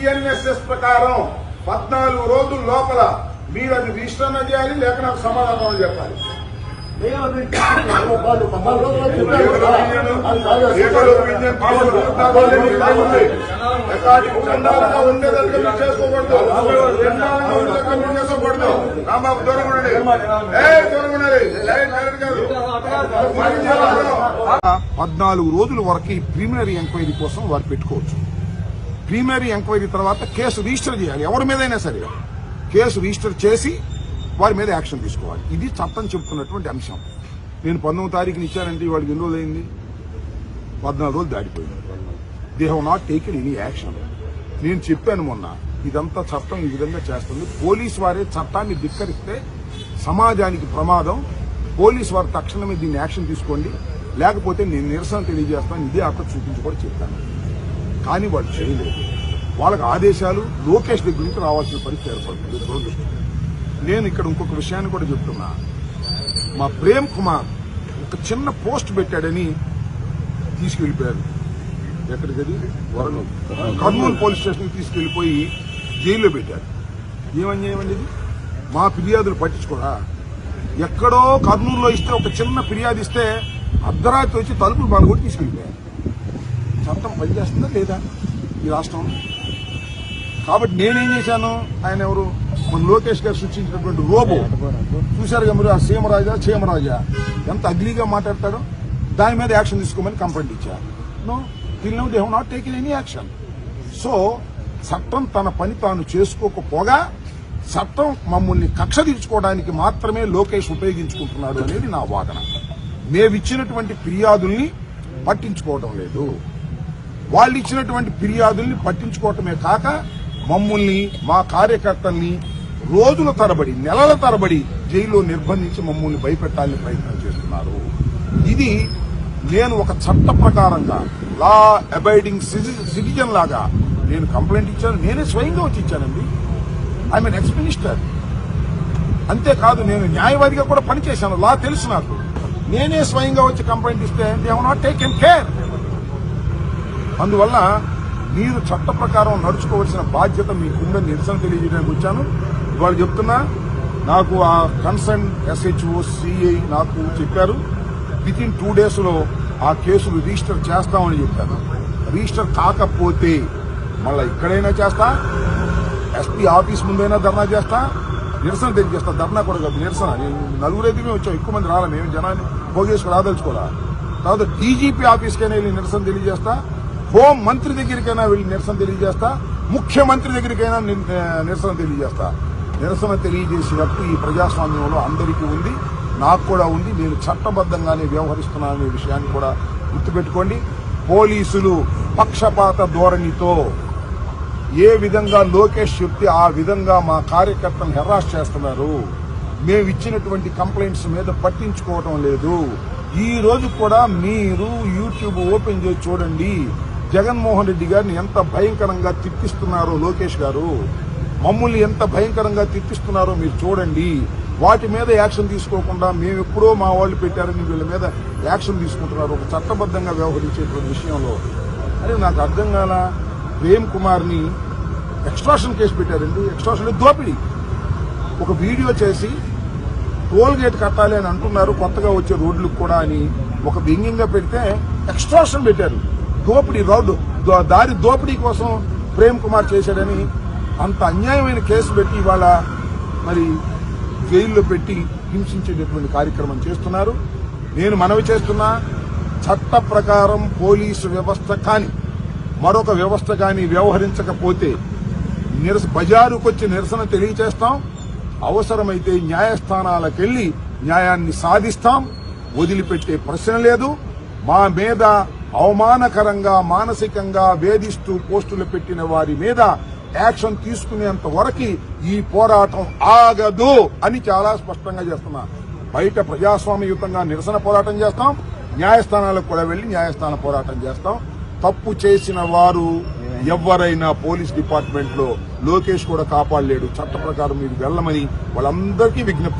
టిఎన్ఎస్ఎస్ ప్రకారం పద్నాలుగు రోజుల లోపల మీరు అది రిజిస్టర్ చేయాలి లేక నాకు సమాధానం చెప్పాలి. లీగల్ ఒపీనియన్ మీరు చేసుకోకూడదు. మీరు చేసుకోకూడదు. రాంబాబు దూరం ఉండండి. దూరం ఉండాలి పద్నాలుగు రోజుల వరకు ప్రీమినరీ ఎంక్వైరీ కోసం వారు పెట్టుకోవచ్చు. ప్రీమినరీ ఎంక్వైరీ తర్వాత కేసు రిజిస్టర్ చేయాలి. ఎవరి మీదైనా సరే. కేసు రిజిస్టర్ చేసి వారి మీద యాక్షన్ తీసుకోవాలి. ఇది చట్టం చెబుతున్నటువంటి అంశం. నేను పంతొమ్మిది తారీఖుని ఇచ్చానంటే వాడికి ఎన్ని రోజులైంది పద్నాలుగు రోజులు దాటిపోయింది. They have not taken any action నేను చెప్పాను మొన్న ఇదంతా చట్టం ఈ విధంగా చేస్తుంది. పోలీస్ వారే చట్టాన్ని ధిక్కరిస్తే సమాజానికి ప్రమాదం. పోలీస్ వారు తక్షణమే దీన్ని యాక్షన్ తీసుకోండి. లేకపోతే నేను నిరసన తెలియజేస్తాను. ఇదే అక్కడ చూపించి కూడా చెప్పాను కానీ వాళ్ళు చేయలేదు. వాళ్ళకి ఆదేశాలు లోకేష్ దగ్గర నుంచి రావాల్సిన పరిస్థితి ఏర్పడుతుంది. దురదృష్టం. నేను ఇక్కడ ఇంకొక విషయాన్ని కూడా చెప్తున్నా. మా ప్రేమ్ కుమార్ ఒక చిన్న పోస్ట్ పెట్టాడని తీసుకెళ్ళిపోయారు ఎక్కడికది? వరంగల్. కర్నూలు పోలీస్ స్టేషన్కి తీసుకెళ్ళిపోయి జైల్లో పెట్టారు. ఏమన్యాయమండి ఇది? మా ఫిర్యాదులు పట్టించుకోరా? ఎక్కడో కర్నూలులో ఇస్తే ఒక చిన్న ఫిర్యాదు ఇస్తే అర్ధరాత్రి వచ్చి తలుపులు బాగా తీసుకెళ్ళిపోయారు చట్టం పనిచేస్తుందా లేదా ఈ రాష్ట్రంలో కాబట్టి నేనేం చేశాను? ఆయన ఎవరు? మన లోకేష్ గారు సృష్టించినటువంటి రోబో. చూశారు కదా మీరు ఆ సీమరాజా చీమరాజా ఎంత అగ్లీగా మాట్లాడతాడో? దాని మీద యాక్షన్ తీసుకోమని కంప్లైంట్ ఇచ్చారు. No till now they have not taken any action. So చట్టం తన పని తాను చేసుకోకపోగా చట్టం మమ్మల్ని కక్ష తీర్చుకోవడానికి మాత్రమే లోకేష్ ఉపయోగించుకుంటున్నాడు అనేది నా వాదన. మేమిచ్చినటువంటి ఫిర్యాదుల్ని పట్టించుకోవడం లేదు. వాళ్ళు ఇచ్చినటువంటి ఫిర్యాదుల్ని పట్టించుకోవటమే కాక మమ్మల్ని మా కార్యకర్తల్ని రోజుల తరబడి నెలల తరబడి జైల్లో నిర్బంధించి మమ్మల్ని భయపెట్టాలని ప్రయత్నం చేస్తున్నారు. ఇది నేను ఒక చట్ట ప్రకారంగా లా అబైడింగ్ సిటిజన్ లాగా నేను కంప్లైంట్ ఇచ్చాను. నేనే స్వయంగా వచ్చి ఇచ్చానండి. I mean ex minister. అంతేకాదు నేను న్యాయవాదిగా కూడా పనిచేశాను. లా తెలుసు నాకు. నేనే స్వయంగా వచ్చి కంప్లైంట్ ఇస్తే దే నాట్ టేకెన్ కేర్. అందువల్ల మీరు చట్ట ప్రకారం నడుచుకోవాల్సిన బాధ్యత మీకుందని నిరసన తెలియజేయడానికి వచ్చాను. ఇవాళ చెప్తున్నా నాకు ఆ కన్సర్న్ ఎస్హెచ్ఓ సిఐ నాకు చెప్పారు. విత్ ఇన్ టూ డేస్లో ఆ కేసులు రిజిస్టర్ చేస్తామని చెప్పాను. రిజిస్టర్ కాకపోతే మళ్ళీ ఇక్కడైనా చేస్తా ఎస్పీ ఆఫీస్ ముందైనా ధర్నా చేస్తా నిరసన తెలియజేస్తా. ధర్నా కూడా కాదు నిరసన. నేను నలుగురైతే మేము వచ్చాం ఎక్కువ మంది రాలే. మేము జనాన్ని పోగేసుకు రాదలుచుకోరా తర్వాత డీజీపీ ఆఫీస్కైనా వెళ్ళి నిరసన తెలియజేస్తా. హోం మంత్రి దగ్గరికైనా వెళ్ళి నిరసన తెలియజేస్తా ముఖ్యమంత్రి దగ్గరికైనా నిరసన తెలియజేస్తా. నిరసన తెలియజేసినట్టు ఈ ప్రజాస్వామ్యంలో అందరికీ ఉంది నాకు కూడా ఉంది. నేను చట్టబద్ధంగానే వ్యవహరిస్తున్నాననే విషయాన్ని కూడా గుర్తుపెట్టుకోండి. పోలీసులు పక్షపాత ధోరణితో ఏ విధంగా లోకేష్ చెప్తే ఆ విధంగా మా కార్యకర్తలను హెరాస్ చేస్తున్నారు. మేము ఇచ్చినటువంటి కంప్లైంట్స్ మీద పట్టించుకోవటం లేదు. ఈ రోజు కూడా మీరు యూట్యూబ్ ఓపెన్ చేసి చూడండి. జగన్మోహన్ రెడ్డి గారిని ఎంత భయంకరంగా తిప్పిస్తున్నారో లోకేష్ గారు? మమ్మల్ని ఎంత భయంకరంగా తిప్పిస్తున్నారో మీరు చూడండి. వాటి మీద యాక్షన్ తీసుకోకుండా మేము ఎప్పుడో మా వాళ్ళు పెట్టారని వీళ్ళ మీద యాక్షన్ తీసుకుంటున్నారు. ఒక చట్టబద్ధంగా వ్యవహరించేటువంటి విషయంలో. అని నాకు అర్థం కాల? ప్రేమ్ కుమార్ని ఎక్స్ట్రాషన్ కేసు పెట్టారండి. ఎక్స్ట్రాషన్ దోపిడీ. ఒక వీడియో చేసి టోల్ గేట్ కట్టాలి అని అంటున్నారు. కొత్తగా వచ్చే రోడ్లకు కూడా అని ఒక వ్యంగ్యంగా పెడితే ఎక్స్ట్రాషన్ పెట్టారు. దోపిడీ రోడ్డు దారి దోపిడీ కోసం ప్రేమ్ కుమార్ చేశాడని అంత అన్యాయమైన కేసు పెట్టి ఇవాళ మరి జైల్లో పెట్టి హింసించేటటువంటి కార్యక్రమం చేస్తున్నారు. నేను మనవి చేస్తున్నా చట్ట ప్రకారం పోలీసు వ్యవస్థ కాని మరొక వ్యవస్థ కానీ వ్యవహరించకపోతే నిరస బజారుకొచ్చి నిరసన తెలియచేస్తాం. అవసరమైతే న్యాయస్థానాలకెళ్ళి న్యాయాన్ని సాధిస్తాం. వదిలిపెట్టే ప్రశ్న లేదు. మా మీద అవమానకరంగా మానసికంగా వేధిస్తూ పోస్టులు పెట్టిన వారి మీద యాక్షన్ తీసుకునేంత వరకు ఈ పోరాటం ఆగదు అని చాలా స్పష్టంగా చేస్తున్నా. బయట ప్రజాస్వామ్యయుతంగా నిరసన పోరాటం చేస్తాం న్యాయస్థానాలకు కూడా వెళ్ళి న్యాయస్థాన పోరాటం చేస్తాం. తప్పు చేసిన వారు ఎవరైనా పోలీస్ డిపార్ట్మెంట్లో లోకేష్ కూడా కాపాడలేడు చట్ట ప్రకారం మీరు వెళ్ళమని వాళ్ళందరికీ విజ్ఞప్తి